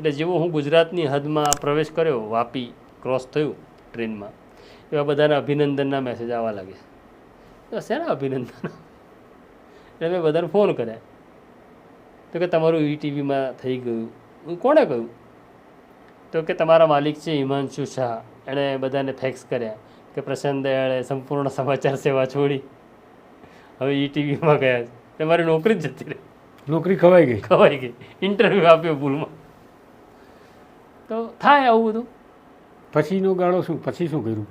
એટલે જેવો હું ગુજરાતની હદમાં પ્રવેશ કર્યો વાપી ક્રોસ થયું ટ્રેનમાં એવા બધાના અભિનંદનના મેસેજ આવવા લાગ્યા. શેના અભિનંદન? એટલે મેં બધાને ફોન કર્યા. તો કે તમારું ઈટીવીમાં થઈ ગયું. હું કોણે કહ્યું? તો કે તમારા માલિક છે હિમાંશુ શાહ. એણે બધાને ફેક્સ કર્યા કે પ્રશાંત દયાળે સંપૂર્ણ સમાચાર સેવા છોડી. હવે ઈટીવીમાં ગયા છે. મારી નોકરી જ જતી રહી. નોકરી ખવાઈ ગઈ? ખવાઈ ગઈ. ઇન્ટરવ્યૂ આપ્યો ભૂલમાં. થાય આવું બધું? પછીનો ગાળો શું? પછી શું કર્યું?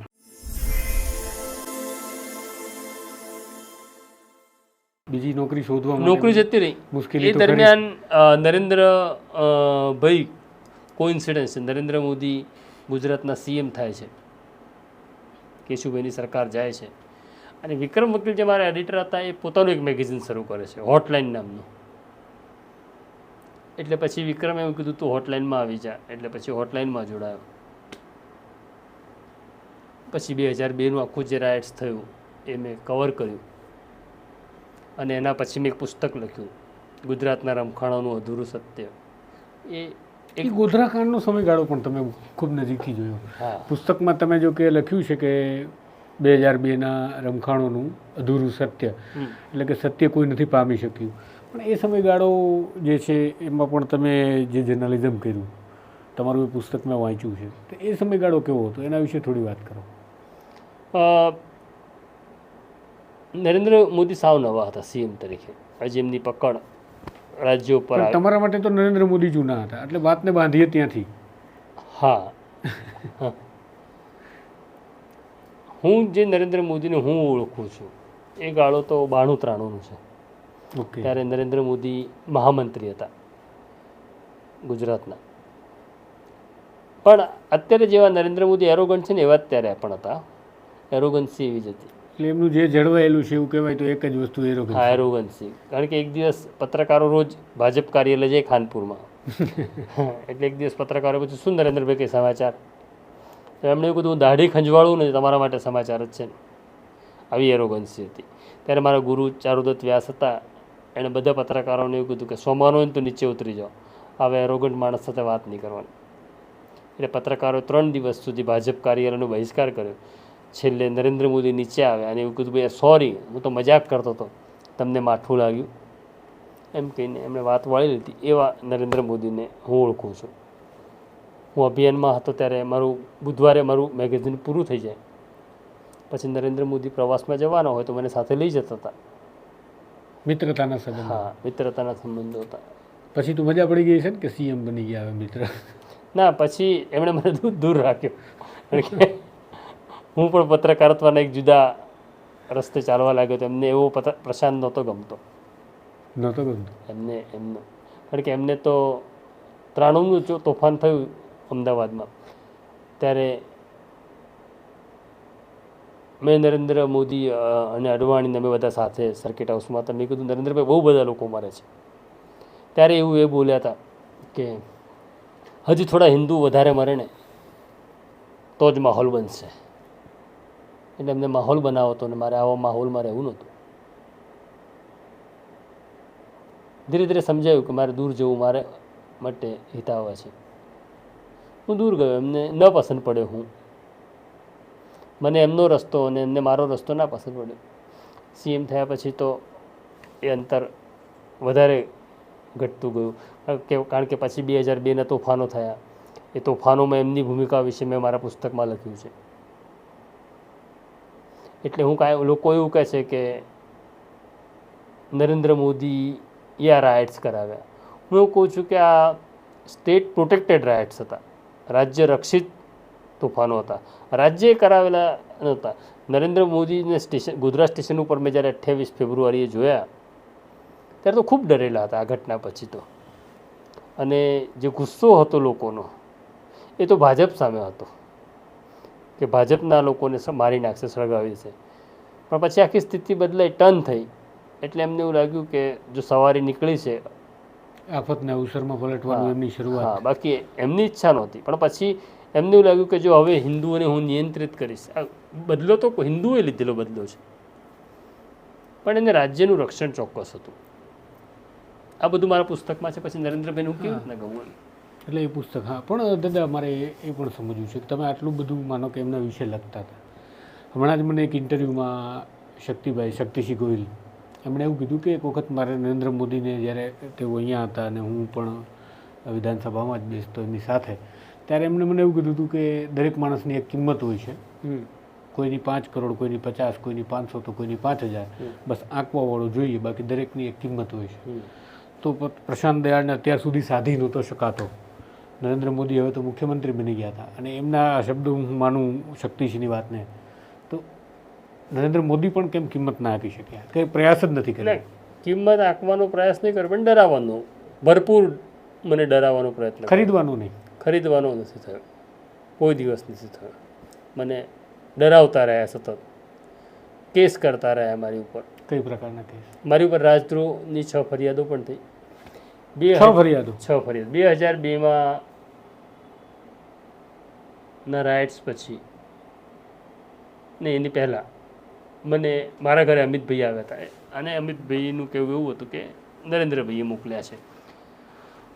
બીજી નોકરી શોધવા નોકરી જતી રહી. મુશ્કેલી એ દરમિયાન નરેન્દ્ર ભાઈ કોઇન્સિડન્સ છે. નરેન્દ્ર મોદી ગુજરાતના સીએમ થાય છે. કેશુભાઈની સરકાર જાય છે. અને વિક્રમ વકીલ જે મારા એડિટર હતા એ પોતાનું એક મેગેઝિન શરૂ કરે છે. હોટલાઇન નામનું. એટલે પછી વિક્રમે એવું કીધું તું હોટલાઇનમાં આવી જા. એટલે પછી હોટલાઇનમાં જોડાયો. પછી બે હજાર બેનું આખું જે રાઇટ્સ થયું એ મેં કવર કર્યું. અને એના પછી મેં એક પુસ્તક લખ્યું ગુજરાતના રમખાણોનું અધૂરું સત્ય. એ એક ગોધરાકાંડનો સમયગાળો પણ તમે ખૂબ નજીકથી જોયો. પુસ્તકમાં તમે જો કે લખ્યું છે કે બે હજાર બેના રમખાણોનું અધૂરું સત્ય. એટલે કે સત્ય કોઈ નથી પામી શક્યું. પણ એ સમયગાળો જે છે એમાં પણ તમે જે જર્નાલિઝમ કર્યું તમારું એ પુસ્તક મેં વાંચ્યું છે તો એ સમયગાળો કેવો હતો? એના વિશે થોડી વાત કરો. નરેન્દ્ર મોદી સાવ નવા હતા સીએમ તરીકે આજે એમની પકડ રાજ્યો પર તમારા માટે તો નરેન્દ્ર મોદી જૂના હતા એટલે વાતને બાંધીએ ત્યાંથી. હા. હા. જે નરેન્દ્ર મોદીને હું ઓળખું છું એ ગાળો તો બાણું ત્રાણુંનું છે. ત્યારે નરેન્દ્ર મોદી મહામંત્રી હતા ગુજરાતના. પણ અત્યારે જેવા નરેન્દ્ર મોદી એરોગન છે ને એવા જ ત્યારે પણ હતા. એરોગન્સી એવી જ હતી. એટલે એમનું જે જળવાયેલું છે એવું કહેવાય તો એક જ વસ્તુ એરો હા એરોગન્સી કારણ કે એક દિવસ પત્રકારો રોજ ભાજપ કાર્યાલય જાય ખાનપુરમાં. એટલે એક દિવસ પત્રકારો પૂછ્યું શું નરેન્દ્રભાઈ કંઈ સમાચાર? એમણે એવું કીધું હું દાઢી ખંજવાળું ને તમારા માટે સમાચાર જ છે આવી એરોગન્સી હતી. ત્યારે મારા ગુરુ ચારુદત્ત વ્યાસ હતા. એણે બધા પત્રકારોને એવું કીધું કે, સોમાનો તો નીચે ઉતરી જાઓ. હવે એરોગન્ટ માણસ સાથે વાત નહીં કરવાની. એટલે પત્રકારોએ ત્રણ દિવસ સુધી ભાજપ કાર્યાલયનો બહિષ્કાર કર્યો. છેલ્લે નરેન્દ્ર મોદી નીચે આવ્યા અને એવું કીધું, ભાઈ સોરી, હું તો મજાક કરતો હતો. તમને માઠું લાગ્યું. એમ કહીને એમણે વાત વાળી લીધી. એવા નરેન્દ્ર મોદીને હું ઓળખું છું. હું અભિયાનમાં હતો ત્યારે મારું, બુધવારે મારું મેગેઝિન પૂરું થઈ જાય. પછી નરેન્દ્ર મોદી પ્રવાસમાં જવાના હોય તો મને સાથે લઈ જતા હતા. મિત્રતાના સંબંધ. હા મિત્રતાના સંબંધો હતા. પછી તો મજા પડી ગઈ છે ને કે સીએમ બની ગયા હવે મિત્ર? ના પછી એમણે મને દૂર દૂર રાખ્યો. કારણ કે હું પણ પત્રકારત્વના એક જુદા રસ્તે ચાલવા લાગ્યો તો એમને એવો પ્રશાંત નહોતો ગમતો. નહોતો ગમતો? એમને એમનો. કારણ કે એમને તો ત્રાણુંનું જો તોફાન થયું અમદાવાદમાં. ત્યારે મેં નરેન્દ્ર મોદી અને અડવાણીને અમે બધા સાથે સર્કિટ હાઉસમાં હતા. મેં કીધું, નરેન્દ્રભાઈ, બહુ બધા લોકો મારે છે. ત્યારે એવું એ બોલ્યા હતા કે, હજી થોડા હિન્દુ વધારે મરે ને, તો જ માહોલ બનશે. એટલે એમને માહોલ બનાવો હતો ને મારે આવા માહોલમાં રહેવું નહોતું. ધીરે ધીરે સમજાયું કે મારે દૂર જવું મારે માટે હિતાવવા છે. હું દૂર ગયો. એમને ન પસંદ પડ્યો હું. મને એમનો રસ્તો અને એમને મારો રસ્તો ના પસંદ પડ્યો. સીએમ થયા પછી તો એ અંતર વધારે ઘટતું ગયું. કે, કારણ કે પછી બે હજાર બેના તોફાનો થયા. એ તોફાનોમાં એમની ભૂમિકા વિશે મેં મારા પુસ્તકમાં લખ્યું છે. એટલે હું કાંઈ લોકો એવું કહે છે કે નરેન્દ્ર મોદી એ આ રાયટ્સ કરાવ્યા. હું એવું કહું છું કે આ સ્ટેટ પ્રોટેક્ટેડ રાયટ્સ હતા. રાજ્ય રક્ષિત તોફાનો હતા. રાજ્યએ કરાવેલા નહોતા. નરેન્દ્ર મોદીને સ્ટેશન, ગુજરાત સ્ટેશન ઉપર મેં જ્યારે અઠ્યાવીસ ફેબ્રુઆરીએ જોયા, ત્યારે તો ખૂબ ડરેલા હતા આ ઘટના પછી તો. અને જે ગુસ્સો હતો લોકોનો, એ તો ભાજપ સામે હતો કે ભાજપના લોકોને મારી નાખશે, સળગાવી છે પણ પછી આખી સ્થિતિ બદલાઈ, ટર્ન થઈ. એટલે એમને એવું લાગ્યું કે જો સવારી નીકળી છે આફતના અવસરમાં પલટવાનું એમની શરૂઆત. બાકી એમની ઈચ્છા નહોતી. પણ પછી એમને એવું લાગ્યું કે જો હવે હિન્દુઓને હું નિયંત્રિત કરીશ. આ બદલો તો હિન્દુએ લીધેલો બદલો છે. પણ એને રાજ્યનું રક્ષણ ચોક્કસ હતું. આ બધું મારા પુસ્તકમાં છે. પછી નરેન્દ્રભાઈનું હું કેવી રીતના ગમું એટલે એ પુસ્તક હા. પણ દાદા મારે એ એ પણ સમજવું છે કે તમે આટલું બધું માનો કે એમના વિશે લખતા હતા. હમણાં જ મને એક ઇન્ટરવ્યૂમાં શક્તિભાઈ શક્તિસિંહ ગોહિલ એમણે એવું કીધું કે એક વખત મારે નરેન્દ્ર મોદીને જ્યારે તેઓ અહીંયા હતા અને હું પણ વિધાનસભામાં જ બેસતો એમની સાથે ત્યારે એમણે મને એવું કીધું હતું કે દરેક માણસની એક કિંમત હોય છે. કોઈની પાંચ કરોડ કોઈની પચાસ કોઈની પાંચસો તો કોઈની પાંચ હજાર. બસ આંકવાવાળો જોઈએ બાકી દરેકની એક કિંમત હોય છે. તો પ્રશાંત દયાળને અત્યાર સુધી સાધી નહોતો શકાતો. નરેન્દ્ર મોદી હવે તો મુખ્યમંત્રી બની ગયા હતા. અને એમના આ શબ્દો હું માનું શક્તિસિંહની વાતને. નરેન્દ્ર મોદી પણ કેમ કિંમત ના આપી શક્યા? કંઈ પ્રયાસ જ નથી કર્યો. કિંમત આંકવાનો પ્રયાસ નહીં કર્યો પણ ડરાવવાનો. ભરપૂર મને ડરાવવાનો પ્રયત્ન ખરીદવાનો નહીં. ખરીદવાનો નથી થયો. કોઈ દિવસ નથી થયો. મને ડરાવતા રહ્યા સતત. કેસ કરતા રહ્યા મારી ઉપર. કઈ પ્રકારના કેસ? મારી ઉપર રાજદ્રોહની છ ફરિયાદો પણ થઈ. બે છ ફરિયાદો? છ ફરિયાદ. બે હજાર બેમાં ના રાઇટ્સ પછી. ને એની પહેલાં. મને મારા ઘરે અમિતભાઈ આવ્યા હતા. અને અમિતભાઈનું કહેવું એવું હતું કે નરેન્દ્રભાઈએ મોકલ્યા છે.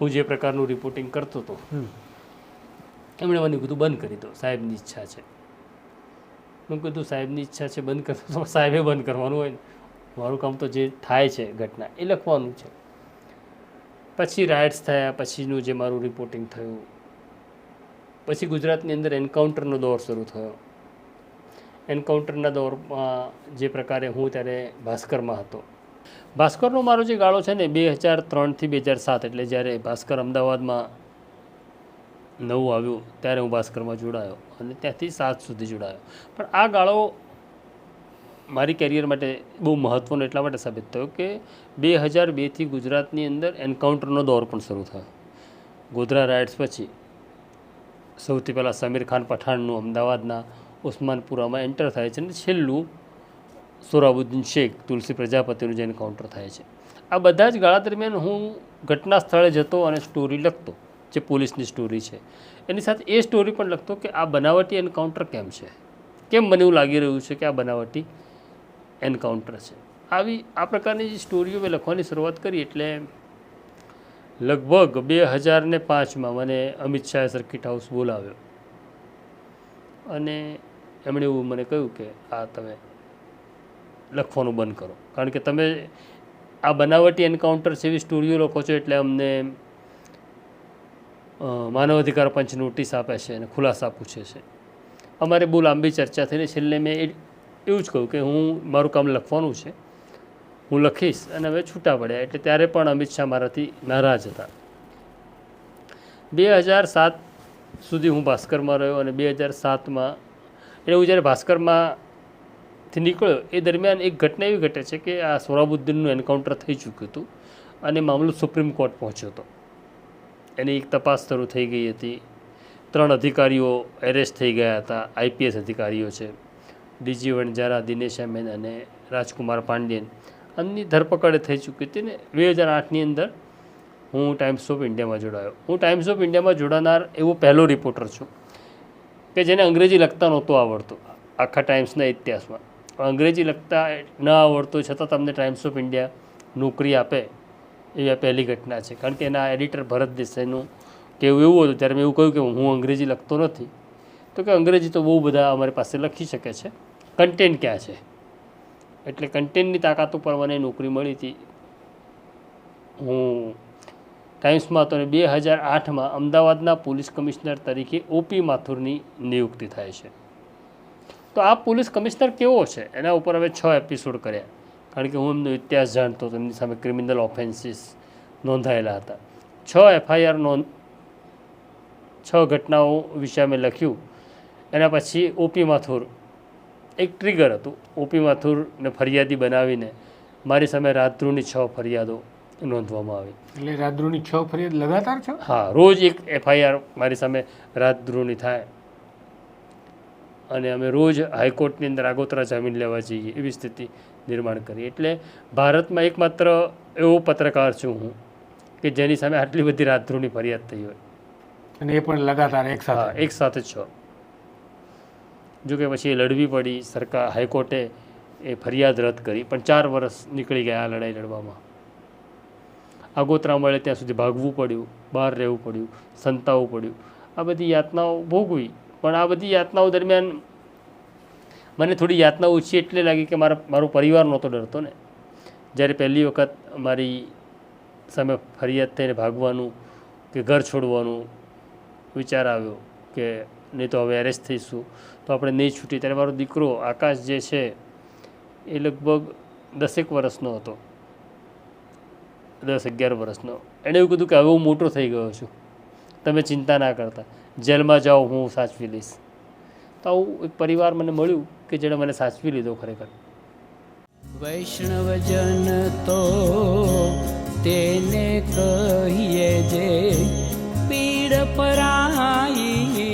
હું જે પ્રકારનું રિપોર્ટિંગ કરતો હતો એમણે મને કીધું બંધ કરી દો. સાહેબની ઈચ્છા છે. મેં કીધું સાહેબની ઈચ્છા છે બંધ કરતો તો સાહેબે બંધ કરવાનું હોય ને. મારું કામ તો જે થાય છે ઘટના એ લખવાનું છે. પછી રાઇટ્સ થયા પછીનું જે મારું રિપોર્ટિંગ થયું પછી ગુજરાતની અંદર એન્કાઉન્ટરનો દોર શરૂ થયો. એન્કાઉન્ટરના દોરમાં જે પ્રકારે હું ત્યારે ભાસ્કરમાં હતો. ભાસ્કરનો મારો જે ગાળો છે ને બે હજાર ત્રણથી બે હજાર સાત એટલે જ્યારે ભાસ્કર અમદાવાદમાં નવું આવ્યું ત્યારે હું ભાસ્કરમાં જોડાયો અને ત્યાંથી સાત સુધી જોડાયો. પણ આ ગાળો મારી કેરિયર માટે બહુ મહત્ત્વનો એટલા માટે સાબિત થયો કે બે હજાર બેથી ગુજરાતની અંદર એન્કાઉન્ટરનો દોર પણ શરૂ થયો. ગોધરા રાઇડ્સ પછી સૌથી પહેલાં સમીર ખાન પઠાણનું અમદાવાદના ઉસ્માનપુરામાં એન્ટર થાય છે અને છેલ્લું સોરાબુદ્દીન શેખ, તુલસી પ્રજાપતિનું જે એન્કાઉન્ટર થાય છે. આ બધા જ ગાળા દરમિયાન હું ઘટના સ્થળે જતો અને સ્ટોરી લખતો, જે પોલીસની સ્ટોરી છે. એની સાથે એ સ્ટોરી પણ લખતો કે આ બનાવટી એન્કાઉન્ટર કેમ છે? કેમ મને એવું લાગી રહ્યું છે કે આ બનાવટી એન્કાઉન્ટર છે? આવી, આ પ્રકારની જે સ્ટોરીઓ મેં લખવાની શરૂઆત કરી એટલે લગભગ બે હજાર ને પાંચમાં મને અમિત શાહે સર્કિટ હાઉસ બોલાવ્યો. અને એમણે એવું મને કહ્યું કે આ તમે લખવાનું બંધ કરો. કારણ કે તમે આ બનાવટી એન્કાઉન્ટર જેવી સ્ટોરીઓ લખો છો એટલે અમને માનવ અધિકાર પંચ નોટિસ આપે છે અને ખુલાસા પૂછે છે. અમારે બહુ લાંબી ચર્ચા થઈને છેલ્લે મેં એવું જ કહ્યું કે હું, મારું કામ લખવાનું છે. હું લખીશ અને હવે છૂટા પડ્યા એટલે ત્યારે પણ અમિત શાહ મારાથી નારાજ હતા. બે હજાર સાત સુધી હું ભાસ્કરમાં રહ્યો અને બે હજાર સાતમાં એટલે હું જ્યારે ભાસ્કરમાંથી નીકળ્યો, એ દરમિયાન એક ઘટના એવી ઘટે છે કે આ સોરાબુદ્દીનનું એન્કાઉન્ટર થઈ ચૂક્યું હતું અને મામલો સુપ્રીમ કોર્ટ પહોંચ્યો હતો. એની એક તપાસ શરૂ થઈ ગઈ હતી. ત્રણ અધિકારીઓ એરેસ્ટ થઈ ગયા હતા. આઈપીએસ અધિકારીઓ છે. ડીજી વણઝારા, દિનેશ એમેન અને રાજકુમાર પાંડ્યન એમની ધરપકડ થઈ ચૂકી હતી ને બે હજાર આઠની અંદર હું ટાઈમ્સ ઓફ ઇન્ડિયામાં જોડાયો. હું ટાઈમ્સ ઓફ ઇન્ડિયામાં જોડાનાર એવો પહેલો રિપોર્ટર છું. કે જેને અંગ્રેજી લખતા નહોતું આવડતું, આખા ટાઈમ્સના ઇતિહાસમાં. અંગ્રેજી લખતા ન આવડતું, છતાં તમને ટાઈમ્સ ઓફ ઇન્ડિયા નોકરી આપે, એ પહેલી ઘટના છે. કારણ કે એના એડિટર ભરત દેસાઈનું કહેવું એવું હતું ત્યારે મેં એવું કહ્યું કે હું અંગ્રેજી લખતો નથી, તો કે અંગ્રેજી તો બહુ બધા અમારી પાસે લખી શકે છે. કન્ટેન્ટ ક્યાં છે? એટલે કન્ટેન્ટની તાકાત ઉપર મને નોકરી મળી હતી. હું ટાઈમ્સમાં તો બે હજાર આઠમાં અમદાવાદના પોલીસ કમિશનર તરીકે ઓપી માથુરની નિયુક્તિ થાય છે. તો આ પોલીસ કમિશનર કેવો છે? એના ઉપર હવે છ એપિસોડ કર્યા. કારણ કે હું એમનો ઇતિહાસ જાણતો હતો, એમની સામે ક્રિમિનલ ઓફેન્સીસ નોંધાયેલા હતા. છ એફઆઈઆર નોંધ છ ઘટનાઓ વિશે અમે લખ્યું. એના પછી ઓપી માથુર. એક ટ્રિગર હતું. ઓપી માથુરને ફરિયાદી બનાવીને મારી સામે રાત્રુની છ ફરિયાદો નોંધવામાં આવી. એટલે રાજદ્રોહની છ ફરિયાદ લગાતાર છે? હા રોજ એક એફઆઈઆર મારી સામે રાજદ્રોહની થાય. અને અમે રોજ હાઈકોર્ટની અંદર આગોતરા જામીન લેવા જઈએ એવી સ્થિતિ નિર્માણ કરી એટલે ભારતમાં એકમાત્ર એવો પત્રકાર છું હું કે જેની સામે આટલી બધી રાજદ્રોહની ફરિયાદ થઈ હોય. અને એ પણ લગાતાર એક સાથે? એક સાથે છ. જો કે પછી એ લડવી પડી સરકાર હાઈકોર્ટે એ ફરિયાદ રદ કરી પણ ચાર વર્ષ નીકળી ગયા આ લડાઈ લડવામાં. આગોતરા મળે ત્યાં સુધી ભાગવું પડ્યું, બહાર રહેવું પડ્યું, સંતાવું પડ્યું. આ બધી યાતનાઓ ભોગવી પણ આ બધી યાતનાઓ દરમિયાન મને થોડી યાતના ઓછી એટલે લાગી કે મારા, મારો પરિવાર નહોતો ડરતો ને. જ્યારે પહેલી વખત મારી સામે ફરિયાદ થઈને ભાગવાનું કે ઘર છોડવાનું વિચાર આવ્યો કે નહીં તો હવે એરેસ્ટ થઈશું, તો આપણે નહીં છૂટી ત્યારે મારો દીકરો આકાશ જે છે એ લગભગ દસેક વર્ષનો હતો. દસ અગિયાર વર્ષનો. એણે એવું કીધું કે હવે હું મોટો થઈ ગયો છું. તમે ચિંતા ના કરતા. જેલમાં જાઓ, હું સાચવી લઈશ. તો આવું એક પરિવાર મને મળ્યું કે જેણે મને સાચવી લીધો ખરેખર. વૈષ્ણવજન તો તેને કહીએ જે પીડ પરાય